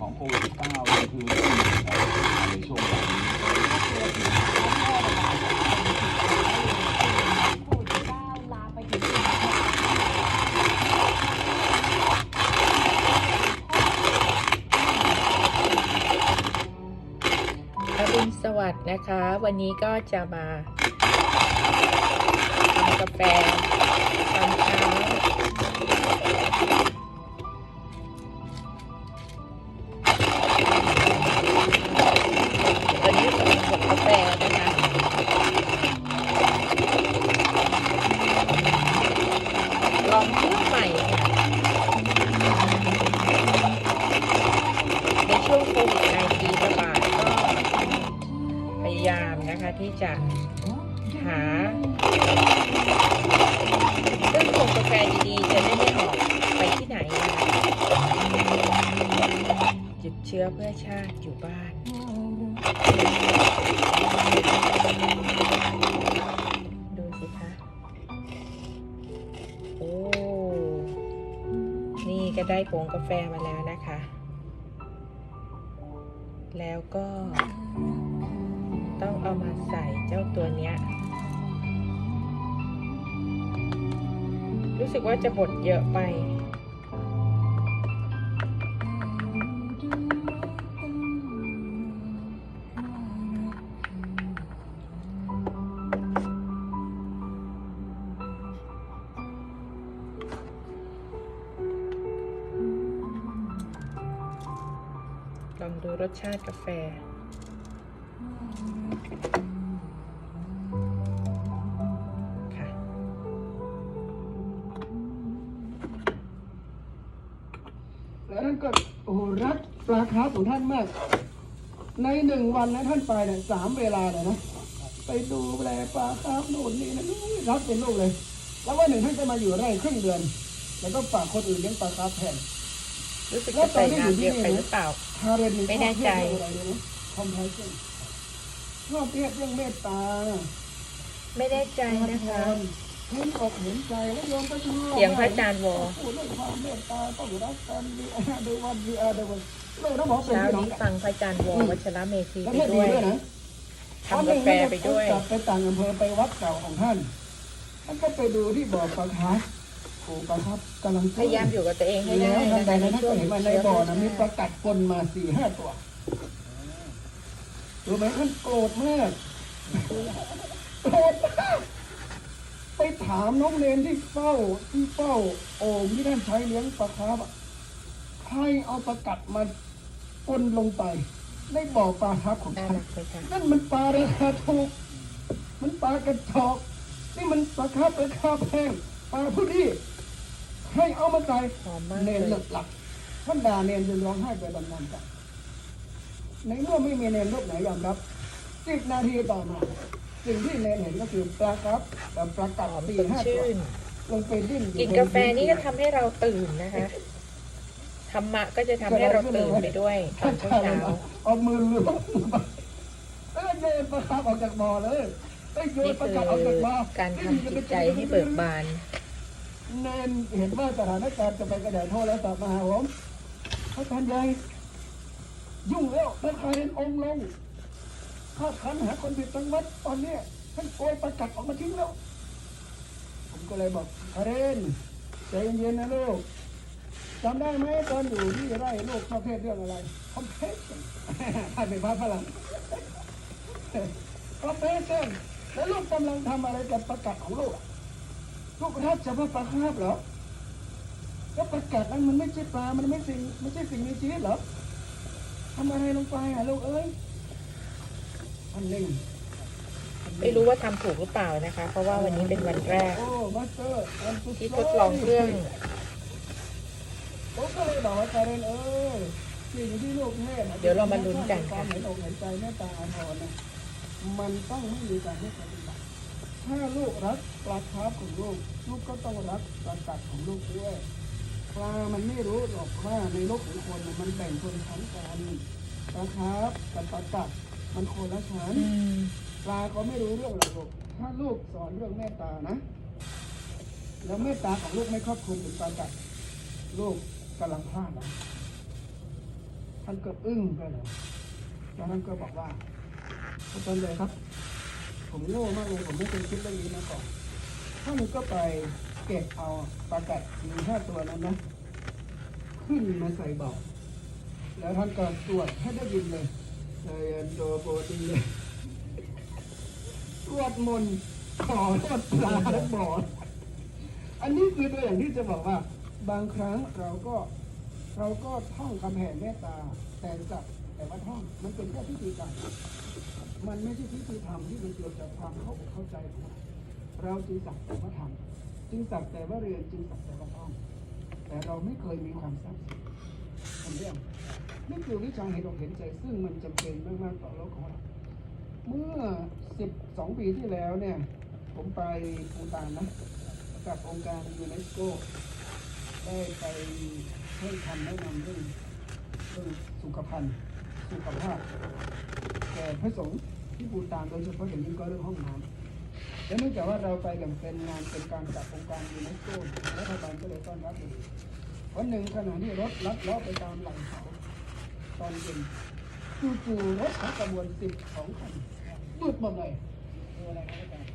ของโควิด19นี่คือในช่วงนี้โควิดเก้าลาไปถึงอรุณสวัสดิ์นะคะ วันนี้ก็จะมาทำกาแฟ ยายามนะคะที่จะหาเครื่องชงกาแฟดีๆ จะได้ไม่ออกไปที่ไหนหยุดเชื้อเพื่อชาติอยู่บ้านดูสิคะโอ้นี่ก็ได้ผงกาแฟมาแล้วนะคะ แล้วก็ ต้องเอามาใส่เจ้าตัวเนี้ย รู้สึกว่าจะบดเยอะไปลองดูรสชาติกาแฟ แล้วท่านก็โอ้โหรักปลาคาร์ฟของท่านมาก ในหนึ่งวันนะท่านไปเนี่ยสามเวลาเลยนะ ไปดูแลปลาคาร์ฟโน่นนี่นะรักเป็นลูกเลย แล้ววันหนึ่งท่านก็มาอยู่ไร่ครึ่งเดือน แล้วก็ฝากคนอื่นเลี้ยงปลาคาร์ฟแทนรู้สึกจะใส่น้ำเยอะไปหรือเปล่าฮาเรนไม่แน่ใจชอบเทศเรื่องอะไรเลยนะคอมไพเซน ชอบเทศเรื่องเมตตาไม่แน่ใจนะคะ เห็นอกเห็นใจแล้วโยมก็ชอบเสียงพระอาจารย์วอพูดเรื่องความเมตตาต้องรักกันดีอาดูวันดีอาดูวันเลยนะหมอเป็นเช้าพี่น้องนี้กันฟังพระอาจารย์วอวัชระเมธีแล้วไปเทศดีด้วยด้วยนะ ทำกาแฟไปด้วย กลับไปต่างอำเภอไปวัดเก่าของท่าน ท่านก็ไปดูที่บ่อปลาคาร์ฟโอ้ปลาคาร์ฟกำลังพยายามอยู่กับตัวเองให้ได้แล้วทันนะใดคะนั้นท่านก็เห็นว่าในบ่อนะมีปลากัดปนมาสี่ห้าตัว รู้ไหมท่านโกรธมากโกรธมากไปถามน้องเลนที่เฝ้าที่เฝ้าโอ่งที่ท่านใช้เลี้ยงปลาคาร์ฟอะใครเอาปลากัดมาปนลงไปในบ่อปลาคาร์ฟของน่าท่านรักเลยค่ะนั่นมันปลาราคาถูก มันปลากระจอกนี่มันปลาคาบราคาแพงปลาผู้ดีให้เอามาใส่หอมมากเนนเลหลัยกหลักท่านด่าเนนจนร้องไห้ไปบำนาญกัน ในเมื่อไม่มีเนนรูปไหนยอมรับสิบนาทีต่อมาสิ่งที่เนนเห็นก็คือปลาครับกับปลากัดหอมสี่สดห้าตัวชื่นลงไปดิ้นอยู่กินกาแฟนี่ก็ทำให้เราตื่นนะคะธรรมะก็จะทำให้เราตื่นไปด้วยตอนเช้าเอามือล้วงเอ้ยโยนปลาครับออกจากบ่อเลยเอ้ยโยๆนนี่ปลาคืกัดออกจากบ่ออการทำจิตใจให้เบิกบานเนนเห็นว่าสถานการณ์จะไปกระแดดโทรศัพท์มาหาผมพระอาจารย์ใหญ่ยุ่งแล้ว ท่านใครเห็นองค์ลงข้าขันหาคนผิดทั้งวัดตอนเนี้ยท่านโกยประกัดออกมาทิ้งแล้ว ผมก็เลยบอกอาเรนใจเย็นๆนะลูกจำได้ไหมตอนอยู่ที่ไร่ลูกชอบเภทเรื่องอะไรคอมเพลชันท่านเป็นพระฝรั่งคอมเพลชันแล้วลูกกำลังทำอะไรกับประกัดของลูกลูกรักจะว่าปลาคาบเหรอแล้วประกาศนั้นมันไม่ใช่ปลา มันไม่สิ่งไม่ใช่สิ่งมีชีวิตเหรอ ทำอะไรลงไปอะลูกเอ้ยอันหนึ่งไม่รู้ว่าทำถูกหรือเปล่านะคะ เพราะว่าวันนี้เป็นวันแรก โอ้มาสเตอร์อันสุที่ทดลองเครื่อง ผมก็เลยบอกว่าการเรนเออสิ่งที่ลูกเทศน่ะเดี๋ยวเรามาลุ้นกันควาค่ะมเห็นอกเห็นใจเมตตาอาทรนะมันต้องไม่มีการให้ปฏิบัติถ้าลูกรักปลาคาร์ฟของลูก ลูกก็ต้องรักปลากัดของลูกด้วย ปลามันไม่รู้หรอกว่าในโลกของคนน่ะมันแบ่งชนชั้นกันปลาคาร์ฟกับปลากัดมันคนละชั้นอืมปลาเขาไม่รู้เรื่องหรอกลูกถ้าลูกสอนเรื่องเมตตานะ แล้วเมตตาของลูกไม่ครอบคลุมถึงปลากัดลูกกำลังพลาดนะท่านก็อึ้งไปเลยแล้วท่านก็บอกว่าอาจารย์ใหญ่ครับ ผมโง่มากเลยผมไม่เคยคิดเรื่องนี้มาก่อนท่านก็ไป เก็บเอาปลากัดมีห้าตัวนั้นนะ ขึ้นมาใส่บอกแล้วท่านก็ตรวจให้ได้ยินเลยไซแอนโดโปรตีนเลยตรวจมนขอทอดปลาและบ่ออันนี้คือตัวอย่างที่จะบอกว่า บางครั้งเราก็เราก็ท่องคำแผ่เมตตา แต่จับแต่ว่าท่องมันเป็นแค่พิธีการมมันไม่ใช่พิธีธรรมที่มันเกิดจากความเข้าอกเข้าใจของเราเราจึงสักแต่ว่าทำ จึงสักแต่ว่าเรียนจึงสักแต่ว่าท่อง แต่เราไม่เคยมีความทราบซึ้งทำเรื่องนี่คือวิชาเห็นอกเห็นใจ ซึ่งมันจำเป็นมากๆต่อโลกของเรา เมื่อ 12 ปีที่แล้วเนี่ย ผมไปปูตานนะกับองค์การยูเนสโกได้ไปให้คำแนะนำเรื่องเรื่องสุขภัณฑ์สุขภาพแก่พระสงฆ์ที่ปูตานโดยเฉพาะอย่างยิ่งก็เรื่องห้องน้ำ และเนื่องจากว่าเราไปอย่างเป็นงานเป็นการกับองค์การยูเนสโกรัฐบาลก็เลยต้อนรับดีวันหนึ่งขณะที่รถลัดลาะไปตามหลังเขาตอนเย็นจู่ๆรถทั้งกระบวนสิบสองคันหยุดหมดเลยคืออะไรครับอาจารย์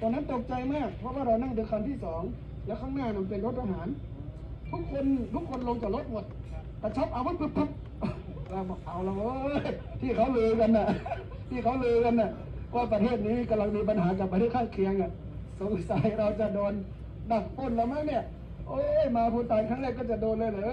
ตอนนั้นตกใจมาก เพราะว่าเรานั่งเดือคันที่สองแล้วข้างหน้านั้นเป็นรถทหาร ทุกคนทุกคนลงจากรถหมดกระชับอาวุธปุ๊บปุ๊บเราบอกเอาละเว้ยที่เขาลือกันน่ะ ที่เขาลือกันน่ะ ว่าประเทศนี้กำลังมีปัญหากับประเทศข้างเคียงอะสงสัยเราจะโดนดักปุ้นแล้วมั้งเนี่ย โอ้ยมาพูดตายครั้งแรกก็จะโดนเลยเหรอ